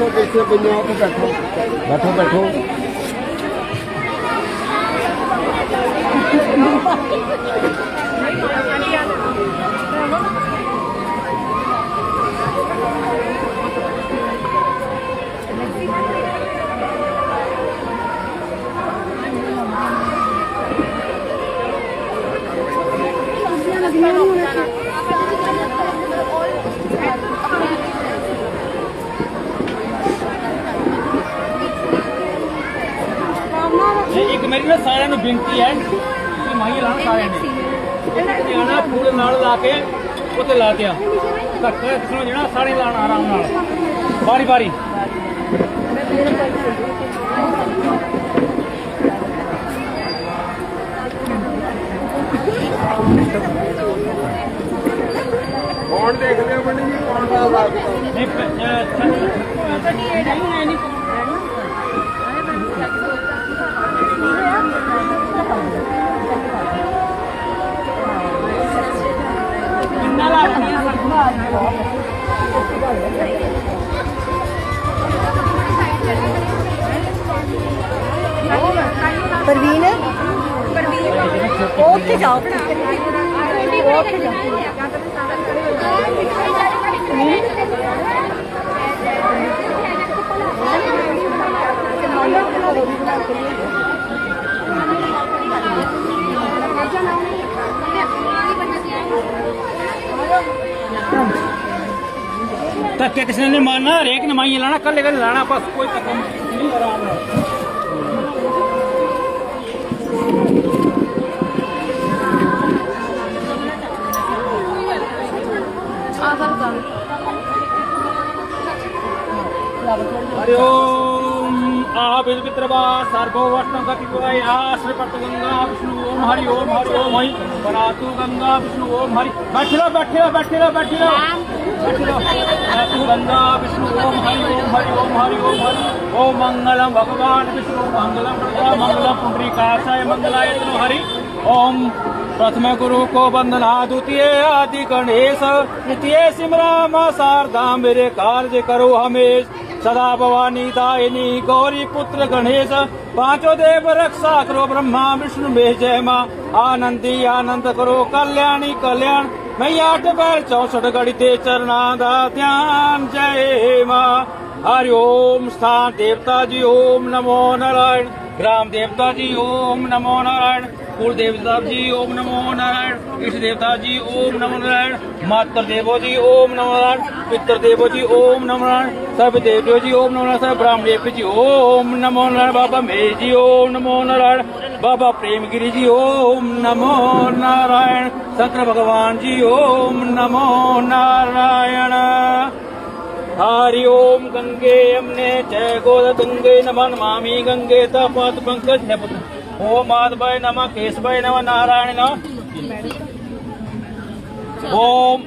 ਇੱਥੇ ਕਿੱਥੇ ਪਈਆਂ ਤੂੰ ਬੈਠੋ ਬੈਠੋ ਬੈਠੋ। ਬੇਨਤੀ ਹੈ ਕਿ ਮਾਈ ਲਾਣ ਸਾਰਿਆਂ ਨੇ। ਆਣਾ ਫੂਲ ਨਾਲ ਲਾ ਕੇ ਉੱਤੇ ਲਾ ਦਿਆ। ਧੱਕਾ ਸੁਣੋ ਜਿਹੜਾ ਸਾਰੇ ਲਾਣਾ ਆਰਾਮ ਨਾਲ। ਬਾਰੀ ਬਾਰੀ ਕੌਣ ਦੇਖਦੇ ਹੋ ਬੰਦੀ ਜੀ? ਕੌਣ ਦਾ ਲੱਗਦਾ ਇੱਕ ਕਿੰਨਾ ਲੱਗਦਾ परवीन ओके जाओ ओके जाओ तब किसी ने मारना रेक ने माइए लाना, कल लेकर लाना, बस कोई खत्म नहीं आराम हरिओम आविर्वित्रवा सर्वोवर्णगतिपुरया श्रीपटगंगा विष्णु ओम, हरि ओम हरि ओम हरि परातु गंगा विष्णु ओम, हरि बैठे रहो बैठे रहो बैठे रहो बैठे रहो। गंगा विष्णु ओम हरि ओम हरि ओम हरि ओम हरि ओम मंगलम भगवान विष्णु मंगलम मंगलम पुंडरीकाक्षाय मंगलाय तनो हरि ओम प्रथम गुरु को वंदना द्वितीय आदि गणेश तृतीय सिमराम शारदा मेरे कार्य करो हमेश सदा भवानी दायिनी गौरी पुत्र गणेश पाँचों देव रक्षा करो ब्रह्मा विष्णु में जय माँ आनंदी आनंद करो कल्याणी कल्याण ਮਈਆ ਟਪਰ 64 ਗੜੀ ਤੇ ਚਰਨਾਂ ਦਾ ਧਿਆਨ, ਜੈ ਮਾ। ਹਰਿ ਓਮ ਸਥਾਨ ਦੇਵਤਾ ਜੀ, ਓਮ ਨਮੋ ਨਾਰਾਇਣ। ਰਾਮ ਦੇਵਤਾ ਜੀ, ਓਮ ਨਮੋ ਨਾਰਾਇਣ। ਕੁਲ ਦੇਵਤਾ ਜੀ, ਓਮ ਨਮੋ ਨਾਰਾਇਣ। ਇਸ਼ ਦੇਵਤਾ ਜੀ, ਓਮ ਨਮੋ ਨਾਰਾਇਣ। ਮਾਤਰ ਦੇਵੋ ਜੀ, ਓਮ ਨਮੋ ਨਾਰਾਇਣ। ਪਿੱਤਰ ਦੇਵੋ ਜੀ, ਓਮ ਨਮੋ ਨਾਰਾਇਣ। ਸਭ ਦੇਵੋ ਜੀ, ਓਮ ਨਮੋ ਨਾਰਾਇਣ। ਸਭ ਬ੍ਰਹਮ ਦੇਵ ਜੀ, ਓਮ ਨਮੋ ਨਾਰਾਇਣ। ਬਾਬਾ ਮੇ ਜੀ, ਓਮ ਨਮੋ ਨਾਰਾਇਣ। बाबा प्रेमगिरी जी, ओम नमो नारायण। शंकर भगवान जी, ओम नमो नारायण। हरि ओम गंगे यमुने, जय गोद गंगे, नमः नमामि गंगे तपत पंकज ओम माधवाय नमः, केशवाय नमः, नारायण नमः। ओम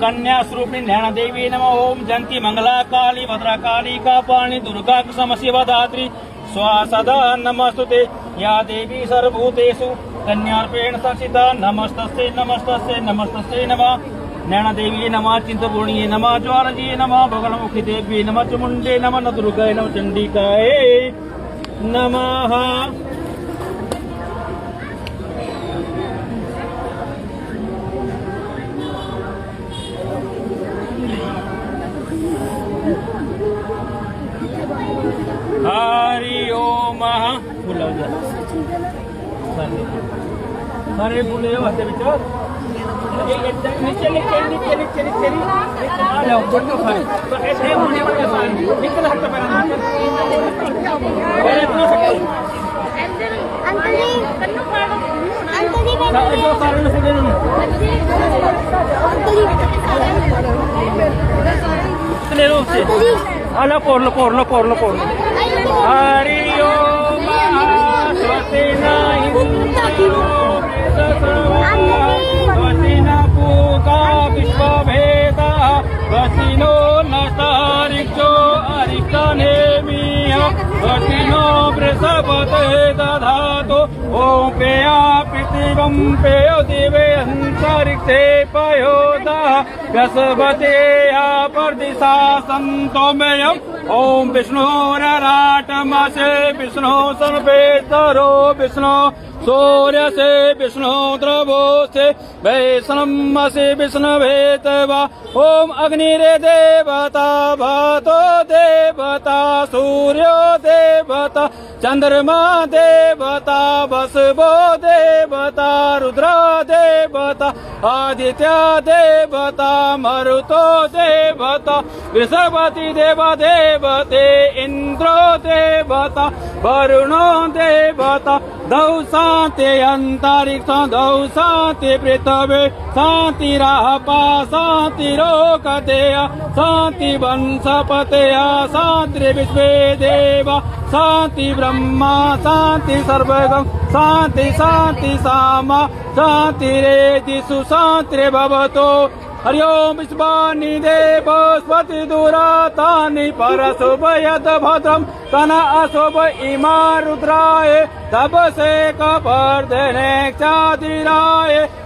कन्या स्वरूपिणी, नैना देवी नमः। ओम जयंती मंगला काली भद्रा काली कापाणि दुर्गा, समशिव धात्री स्वा सदा नमस्तुते या देवी सर्वभूतेषु कन्यार्पेण सचिता नमस्तस्यै नमस्तस्यै नमस्तस्यै नमः। नैना देवी नमः चिंतपूर्णिये नमः ज्वालजी नमः भगवमुखी देवी नमः चमुंडे नमः न दुर्गाय नमः चंडिकाय नमः। गया ਸਾਰੇ ਫੁੱਲੇ ਹੱਥ ਵਿੱਚ ਇਹ ਇੱਧਰ ਨੀਚੇ ਨੀਚੇ ਨੀਚੇ ਨੀਚੇ ਨੀਚੇ ਨੀਚੇ ਆ ਜਾਓ ਬੱਟੋ ਖਾਏ ਤਾਂ ਇੱਥੇ ਹੋਣੇ ਵਾਲੇ ਸਾਰੇ ਇੱਕ ਦਾ ਹੱਥ ਪੈਰਾਂ ਨਾਲ ਇਹ ਇਤਨਾ ਅੰਕਲ ਜੀ ਕੰਨੂ ਫੜ ਅੰਕਲ ਜੀ ਮੈਂ ਸਾਰੇ ਜੋ ਸਾਰੇ ਨੂੰ ਸਿੱਧੇ ਨੂੰ ਅੰਕਲ ਜੀ ਲੈ ਲੋ ਉੱਤੇ ਆ ਲੈ ਕੋਰ ਲੋ ਕੋਰ ਲੋ ਕੋਰ ਲੋ ਕੋਰ ਲੋ ਹਰੀ दधातु ॐ पेया पृथिवं पेयो दिवे अन्तरिक्षे पयोदा व्यस्पते या परदिशा सन्तो मेयम् ॐ विष्णुरराटमसे विष्णु सर्वेतरो विष्णु। सूर्य से विष्णु द्रवो से वैष्णव से विष्णवे तवा ओम अग्निरे देवता, भातो देवता, सूर्यो देवता, चंद्रमा देवता वसुवो देवता, रुद्र देवता, आदित्य देवता, मरुतो देवता, बृहस्पति देवा देवते, इंद्रो देवता, वरुणो देवता दौ साते अन्तरिक्ष दौ साति पृथवे साति राहपा साति रोकतेय साति वंशपतेय सात्रि विश्वे देव सि ब्रह्मा साती सर्वगम् साति साती सामा सातिरेतिषु सात्रि भवतो हरि ओम विश्वानि देवस्पति दुरातानि परशुभयद भद्रम तन अशुभ इमा रुद्राय तपसे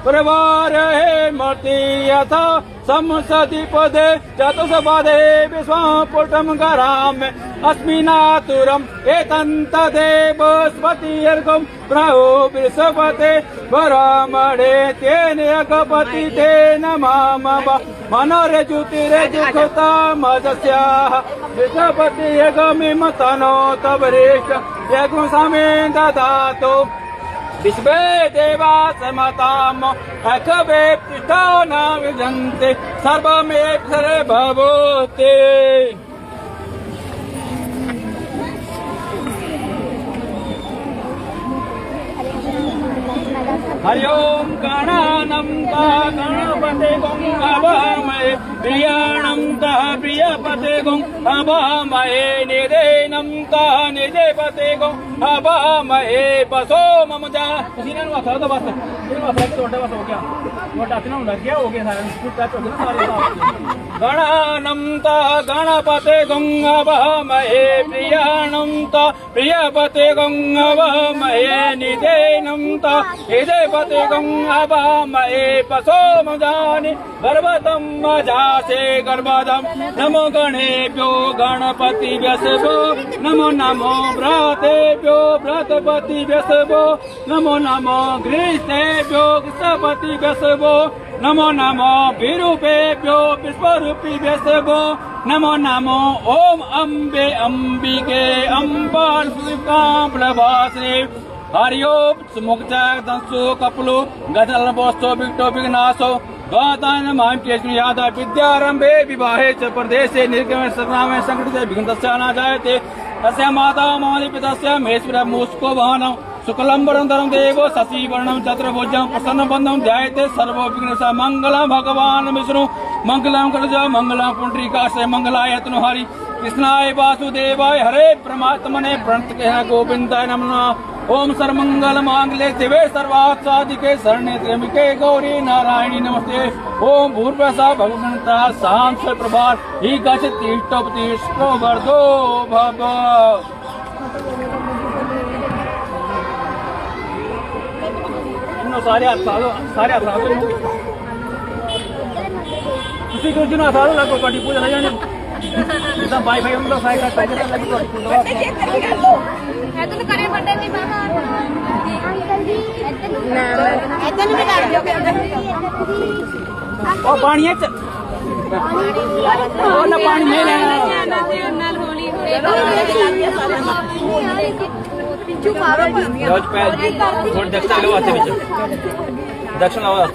પ્રવાર હે મળતી યથા સંસદિ પદે ચતુષ્પદે વિશ્વપુટમ ગરામે અસ્મિનાતુરમ એતંતદેવ સ્મતિર્ગમ પ્રહો વિષપતે વરામણે તેને અગપતિ તે નમામ મનોરજુતિરે જુખતા મજસ્યા વિષપતિ યગમિમ તનો તવરેશ યગુ સમે દદાતો विश्वे देवा समताम अखवे पृष्ठो न विजन्ते सर्वमेक्षर भवते। ओम गणानं ता गणपते गं अवामहे प्रियाणं ता प्रियपते गं अवामहे निदेनं ता निदेपते गं अवामहे बसो मम जा सीना ਨੂੰ ਹੱਥ ਦਾ ਬਸ ਇਹ ਬਸ ਇੱਕ ਤੁਹਾਡਾ ਬਸ ਹੋ ਗਿਆ ਤੁਹਾਡਾ ਹੱਥ ਨਾਲ ਲੱਗ ਗਿਆ ਹੋ ਗਿਆ ਸਾਰਾ ਨੂੰ ਟੱਚ ਹੋ ਗਿਆ ਸਾਰੇ गणानं ता गणपते गं अवामहे प्रियाणं ता प्रियपते गं अवामहे निदेनं ता निदेपते गं अवामहे पशो मजानि गर्भतं मजासे गर्भदं नमो गणेभ्यो गणपति व्यसभो नमो નમો નમો બ્રહદેવ્યો બ્રતપતિ બેસવો નમો નમો ગ્રીષ્ટેવ્યો ગ્રીષ્ટપતિ બેસવો નમો નમો ભીરૂપેભ્યો વિશ્વરૂપી બેસવો નમો નમો ઓમ અંબે અંબિકે અંબર સુકામ પ્રભાશ્રી હરિયો મુક્ત કપલું ગઝલ બોસ્તો બિક ટોપિક केशनु यादा विद्यारंभे विवाहे च प्रदेशे निर्गमे सर्वनामे संकटिते विघ्नस्य न जायते तस्य माता मम पितस्य महेश्वर मूस्को वाहनम् शुक्लम्बरं देवो शशिवर्णं चतुर्भुजं प्रसन्नबन्धं ध्यायते सर्वविघ्नसा मङ्गलं भगवान् विष्णु मङ्गलं करज मङ्गलं पुण्डरीकाशय मङ्गलाय हरि कृष्णाय वासुदेवाय हरे परमात्मने प्रणत गोविन्दाय नमः ओम सर्वमंगल मांगले शिवे सर्वार्थ साधिके शरणे त्र्यंबिके गौरी नारायणी नमस्ते ओम भूर्वसा भगवंता साम प्रभा ही गच्छ तीर्थोपति प्रवर्धो भव सारे आप साधो सारे आप साधो उसी को जिन्हों साधो लगो कटी पूजा नहीं जाने इतना बाई भाई हम लोग साइकिल साइकिल लगी तो ਇਧਰ ਨੂੰ ਵੀ ਕਰ ਦਿਓ ਉਹ ਪਾਣੀ ਚ ਉਹ ਨਾ ਪਾਣੀ ਨਹੀਂ ਲੈਣਾ। ਨਾਲ ਹੌਲੀ ਹੌਲੀ ਪਿੱਛੂ ਮਾਰੋ ਰੋਜ ਪੈ ਹੁਣ ਦਕਸ਼ਾ ਲਓ ਹੱਥ ਵਿੱਚ। ਦਕਸ਼ਾ ਲਾਓ ਹੱਥ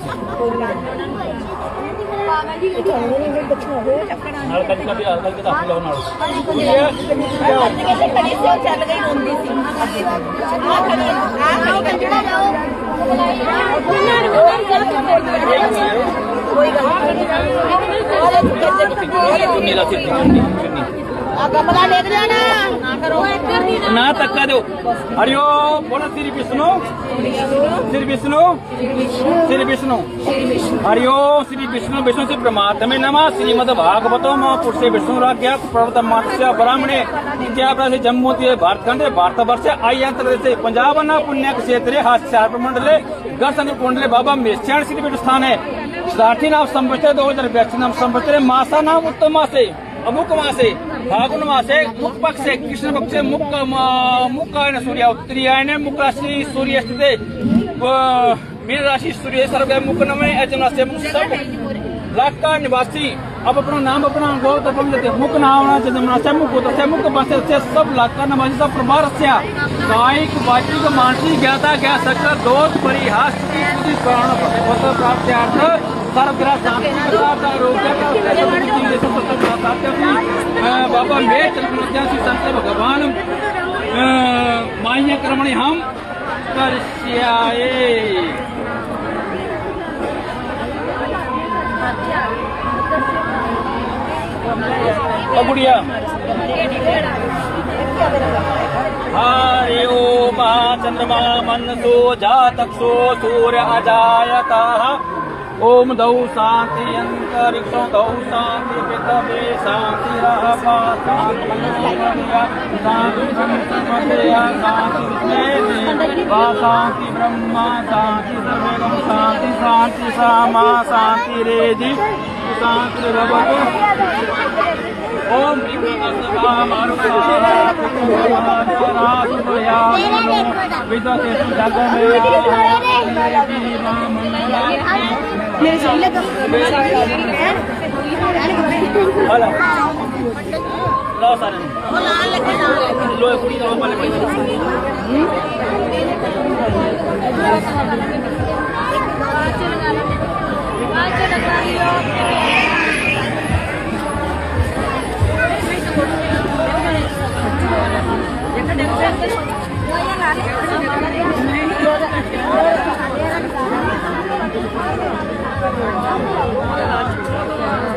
ਨਾਲ ਕੱਜ ਕੱਜ ਹਾਲ ਕਰਕੇ ਦੱਸ ਲਓ ਨਾਲ। ਚੱਲ ਗਈ ਰੋਂਦੀ ਸੀ ਆ ਖੜੀ ਆ ਕੰਜੜਾ ਜਾਓ। ওই ਗੱਲ ਨਹੀਂ ਚੁੰਨੀ ਲਾ ਸਿਰ ਤੇ ਚੁੰਨੀ ਚੁੰਨੀ ਆ ਗਮਲਾ ਡੇਗ ਜਾਣਾ ਨਾ ਕਰੋ ਨਾ ਧੱਕਾ ਦਿਓ ਹਰਿਓ ਬੋਲੋ ਸ੍ਰੀ ਵਿਸ਼ਨੂੰ श्री विष्णु श्री विष्णु हरिओ श्री विष्णु विष्णु से परमात्मे नमः श्रीमद भागवतो महापुरुष विष्णु राज्ञा पर्वत मत्स्य ब्राह्मणे विद्यापरा से जम्मू से भारतखंड भारतवर्ष आई अंतर से पंजाब न पुण्य क्षेत्रे हास्यार मंडले गर्सन कुंडले बाबा मेष्याण श्री विष्णु स्थान है साथी नाम संवत्सर दो हजार व्यक्ति नाम संवत्सर मासा नाम उत्तम मासे अमुक मासे फागुन मासे मुख पक्षे कृष्ण पक्षे मुख मुखायन सूर्य उत्तरीयायन मुख राशि सूर्य स्थिते मीन राशि सूर्य सर्व मुख नमे अजन से मुख सब लाख का निवासी अब अपना नाम अपना गौर तो हम लेते मुख नाम जन्मना से मुख तो से मुख बसे से सब लाख का निवासी सब प्रमाण से कायिक वाचिक मानसिक ज्ञाता ज्ञा सकल दोष परिहास की पूरी प्राण पत्र प्राप्त्यार्थ सर्वग्रह शांति प्रसाद आरोग्य का उत्तम ये सब सब प्राप्त बाबा मैं चंद्रमध्या संत भगवान माह्य कर्मणि हम गुड़िया हरि ओम चंद्रमा मनसो जातक्षो सूर्य अजायतः। ओम दौ शांति अंतरिक्षो, दौ शांति पृथ्वी शांति शांति शांति ब्रह्मा, शांति सर्वेगम शांति शांति सामा, शांति रेजि शांति रवतु ओम विदते ਮੇਰੇ ਲਓ ਸਾਰੇ ਉਹ ਨਾਲ ਲੱਗੇ ਨਾਲ ਲੋ ਕੁੜੀ ਲੋ ਮਲੇ ਪਈ Thank you. 아직 도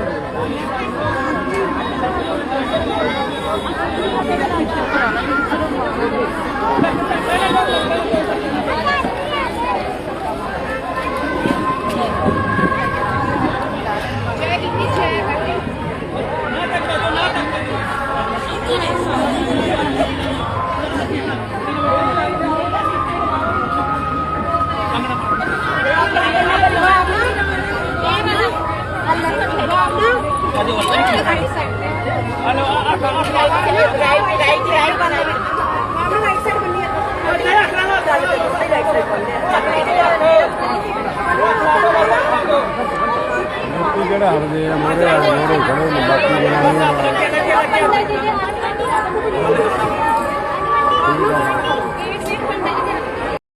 કેળા હવે અમારે મોડો ઘણો ને બાકી બનાવીએ